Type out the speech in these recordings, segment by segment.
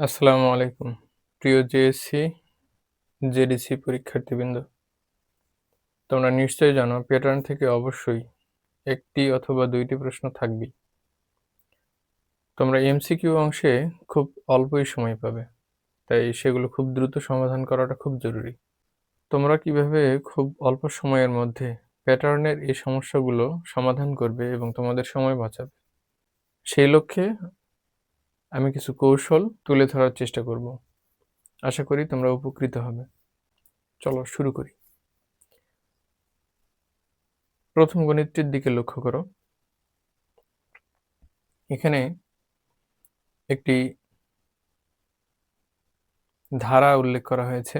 আসসালামু আলাইকুম, প্রিয় জেএসসি জেডিসি পরীক্ষার্থীবৃন্দ। তোমরা নিশ্চয়ই জানো, প্যাটার্ন থেকে অবশ্যই একটি অথবা দুইটি প্রশ্ন থাকবেই। তোমরা এমসিকিউ অংশে খুব অল্পই সময় পাবে, তাই সেগুলো খুব দ্রুত সমাধান করাটা খুব জরুরি। তোমরা কীভাবে খুব অল্প সময়ের মধ্যে প্যাটার্নের এই সমস্যাগুলো সমাধান করবে এবং তোমাদের সময় বাঁচাবে, সেই লক্ষ্যে আমি কিছু কৌশল তুলে ধরার চেষ্টা করব। আশা করি তোমরা উপকৃত হবে। চলো শুরু করি। প্রথম গণিতটির দিকে লক্ষ্য করো। এখানে একটি ধারা উল্লেখ করা হয়েছে,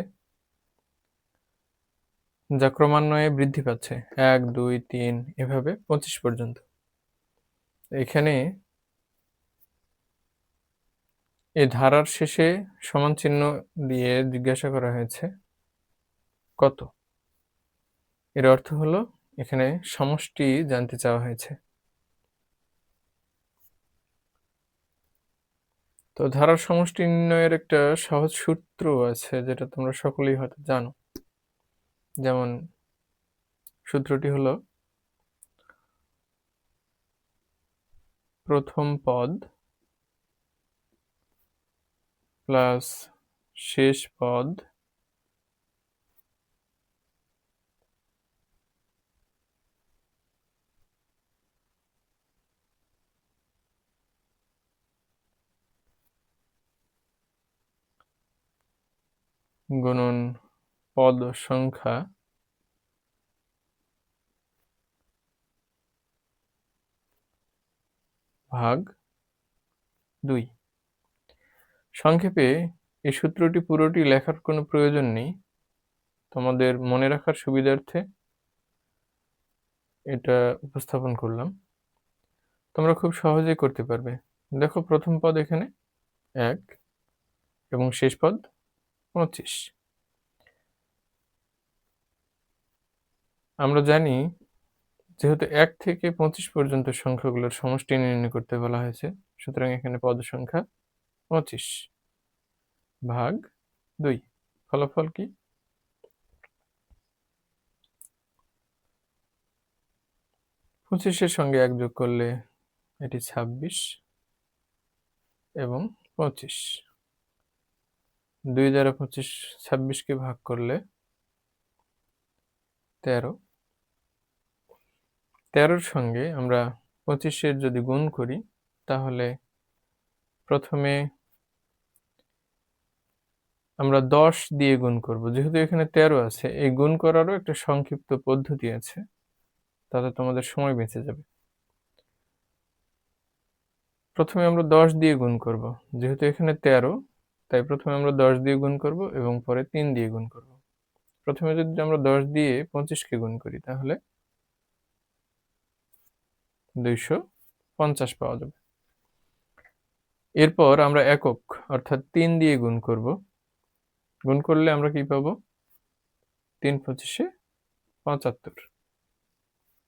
যা ক্রমান্বয়ে বৃদ্ধি পাচ্ছে। এক, দুই, তিন, এভাবে পঁচিশ পর্যন্ত। এখানে এই ধারার শেষে সমান চিহ্ন দিয়ে জিজ্ঞাসা করা হয়েছে, কত? এর অর্থ হলো, এখানে সমষ্টি জানতে চাওয়া হয়েছে। তো ধারার সমষ্টি নির্ণয়ের একটা সহজ সূত্র আছে, যেটা তোমরা সকলেই হয়তো জানো। যেমন সূত্রটি হলো, প্রথম পদ প্লাস শেষ পদ গুণন পদ সংখ্যা ভাগ দুই। সংক্ষেপে এই সূত্রটি পুরোটি লেখার কোনো প্রয়োজন নেই। তোমাদের মনে রাখার সুবিধার্থে এটা উপস্থাপন করলাম। তোমরা খুব সহজেই করতে পারবে। দেখো, প্রথম পদ এখানে এক এবং শেষ পদ পঁচিশ। আমরা জানি যেহেতু এক থেকে পঁচিশ পর্যন্ত সংখ্যাগুলোর সমষ্টি নির্ণয় করতে বলা হয়েছে, সুতরাং এখানে পদ সংখ্যা পঁচিশ। ভাগ দুই, ফলাফল কি? পঁচিশের সঙ্গে এক যোগ করলে এটি ছাব্বিশ এবং পঁচিশ। দুই দ্বারা পঁচিশ, ছাব্বিশকে ভাগ করলে তেরো। তেরোর সঙ্গে আমরা পঁচিশের যদি গুণ করি, তাহলে প্রথমে আমরা দশ দিয়ে গুণ করব। যেহেতু এখানে তেরো আছে, এই গুণ করারও একটা সংক্ষিপ্ত পদ্ধতি আছে। তাতে তোমাদের সময় বেঁচে যাবে। প্রথমে আমরা দশ দিয়ে গুণ করব। যেহেতু এখানে তেরো, তাই প্রথমে আমরা দশ দিয়ে গুণ করব এবং পরে তিন দিয়ে গুণ করব। প্রথমে যদি আমরা দশ দিয়ে পঁচিশকে গুণ করি, তাহলে দুইশো পঞ্চাশ পাওয়া যাবে। এরপর আমরা একক, অর্থাৎ তিন দিয়ে গুণ করব। গুণ করলে আমরা কি পাবো? তিন পঁচিশে পঁচাত্তর।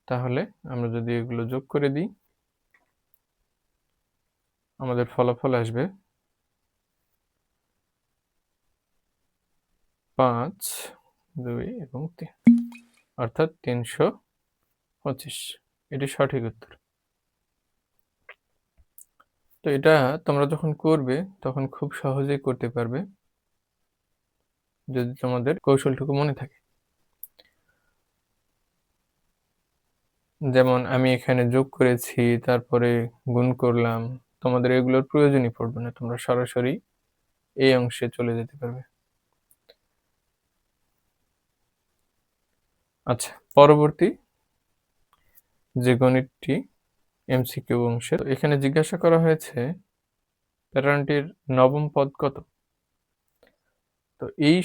তাহলে আমরা যদি এগুলো যোগ করে দিই, আমাদের ফলাফল আসবে পাঁচ, দুই এবং তিন, অর্থাৎ তিনশো পঁচিশ। এটি সঠিক উত্তর। তো এটা তোমরা যখন করবে, তখন খুব সহজেই করতে পারবে। যদি তোমাদের কৌশলটুকু মনে থাকে। যেমন আমি এখানে যোগ করেছি, তারপরে গুণ করলাম, তোমাদের এগুলোর প্রয়োজনই পড়বে না, তোমরা সরাসরি এই অংশে চলে যেতে পারবে। আচ্ছা পরবর্তী যে গণিতটি এমসিকিউ অংশে এখানে জিজ্ঞাসা করা হয়েছে, প্যাটার্নটির নবম পদ কত? তো এই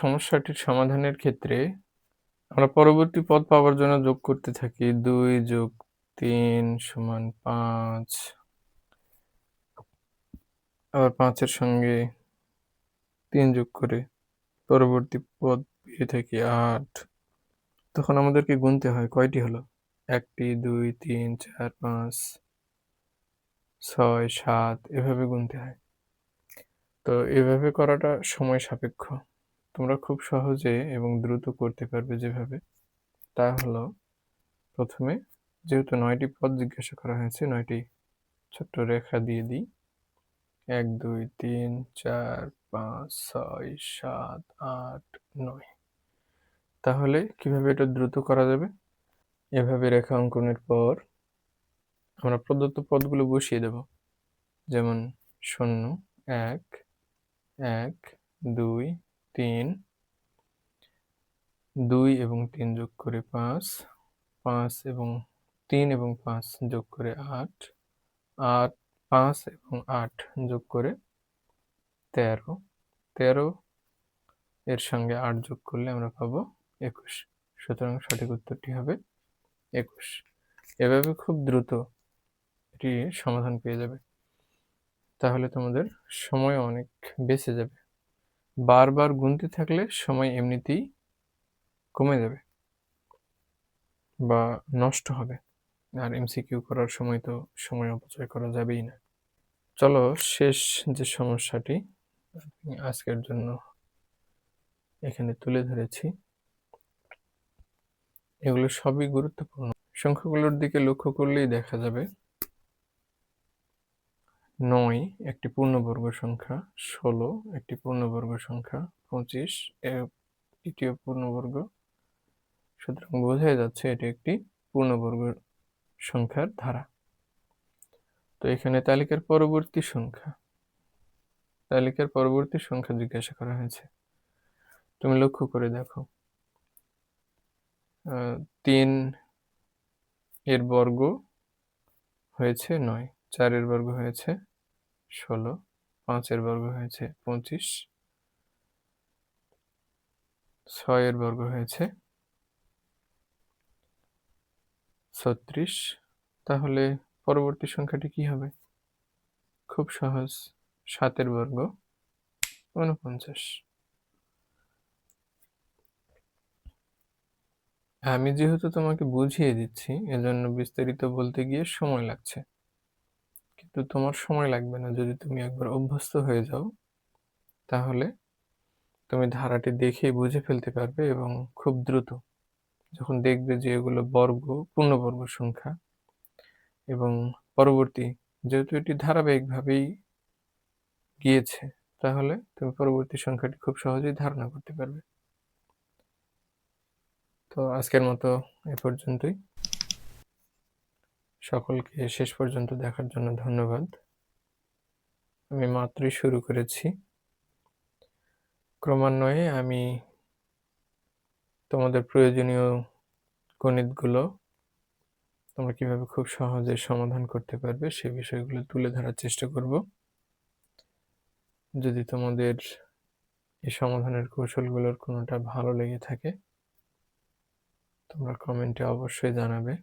সমস্যাটির সমাধানের ক্ষেত্রে আমরা পরবর্তী পদ পাওয়ার জন্য যোগ করতে থাকি দুই যোগ তিন সমান পাঁচ। আবার পাঁচের সঙ্গে তিন যোগ করে পরবর্তী পদ পেয়ে থাকি আট। তখন আমাদেরকে গুনতে হয়, কয়টি হলো? একটি, দুই, তিন, চার, পাঁচ, ছয়, সাত, এভাবে গুনতে হয়। তো এভাবে করাটা সময় সাপেক্ষ। তোমরা খুব সহজে এবং দ্রুত করতে পারবে যেভাবে। তা হলো, প্রথমে যেহেতু নয়টি পদ জিজ্ঞাসা করা হয়েছে, নয়টি ছোট্ট রেখা দিয়ে দিই। এক, দুই, তিন, চার, পাঁচ, ছয়, সাত, আট, নয়। তাহলে কীভাবে এটা দ্রুত করা যাবে? এভাবে রেখা অঙ্কনের পর আমরা প্রদত্ত পদগুলো বসিয়ে দেব। যেমন শূন্য, এক এক, দুই, তিন, দুই এবং তিন যোগ করে পাঁচ পাঁচ এবং তিন এবং পাঁচ যোগ করে আট আট, পাঁচ এবং আট যোগ করে তেরো। তেরো এর সঙ্গে আট যোগ করলে আমরা পাবো একুশ। সুতরাং সঠিক উত্তরটি হবে একুশ। এভাবে খুব দ্রুত এটি সমাধান পেয়ে যাবে। তাহলে তোমাদের সময় অনেক বেঁচে যাবে। বারবার গুনতে থাকলে সময় এমনিতেই কমে যাবে বা নষ্ট হবে। আর এমসিকিউ করার সময় তো সময় অপচয় করা যাবেই না। চলো শেষ যে সমস্যাটি আজকের জন্য এখানে তুলে ধরেছি। এগুলো সবই গুরুত্বপূর্ণ। সংখ্যাগুলোর দিকে লক্ষ্য করলেই দেখা যাবে নয় একটি পূর্ণবর্গ সংখ্যা, ষোলো একটি পূর্ণবর্গ সংখ্যা, পঁচিশ তৃতীয় পূর্ণবর্গ। সুতরাং বোঝাই যাচ্ছে এটি একটি পূর্ণবর্গ সংখ্যার ধারা। তো এখানে তালিকার পরবর্তী সংখ্যা। তালিকার পরবর্তী সংখ্যা জিজ্ঞাসা করা হয়েছে। তুমি লক্ষ্য করে দেখো। তিন এর বর্গ হয়েছে নয় চারের বর্গ হয়েছে ষোলো পাঁচের বর্গ হয়েছে পঁচিশ ছয়ের বর্গ হয়েছে ছত্রিশ। তাহলে পরবর্তী সংখ্যাটি কি হবে? খুব সহজ, সাতের বর্গ উনপঞ্চাশ আমি যেহেতু তোমাকে বুঝিয়ে দিচ্ছি, এজন্য বিস্তারিত বলতে গিয়ে সময় লাগছে। কিন্তু তোমার সময় লাগবে না। যদি তুমি একবার অভ্যস্ত হয়ে যাও, তাহলে তুমি ধারাটি দেখেই বুঝে ফেলতে পারবে এবং খুব দ্রুত যখন দেখবে যে এগুলো বর্গ, পূর্ণবর্গ সংখ্যা এবং পরবর্তী যেহেতু এটি ধারাবাহিকভাবেই গিয়েছে, তাহলে তুমি পরবর্তী সংখ্যাটি খুব সহজেই ধারণা করতে পারবে। তো আজকের মতো এ পর্যন্তই। সকলকে শেষ পর্যন্ত দেখার জন্য ধন্যবাদ। আমি মাত্রই শুরু করেছি। ক্রমান্বয়ে আমি তোমাদের প্রয়োজনীয় গণিতগুলো তোমরা কীভাবে খুব সহজে সমাধান করতে পারবে সে বিষয়গুলো তুলে ধরার চেষ্টা করব। যদি তোমাদের এই সমাধানের কৌশলগুলোর কোনোটা ভালো লেগে থাকে তোমরা কমেন্টে অবশ্যই জানাবে।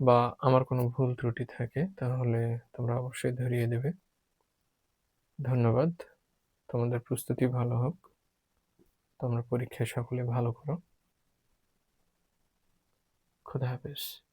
বা আমার কোনো ভুল ত্রুটি থাকে, তাহলে তোমরা অবশ্যই ধরিয়ে দেবে। ধন্যবাদ। তোমাদের প্রস্তুতি ভালো হোক। তোমরা পরীক্ষায় সকলে ভালো করো। খুদা হাফেজ।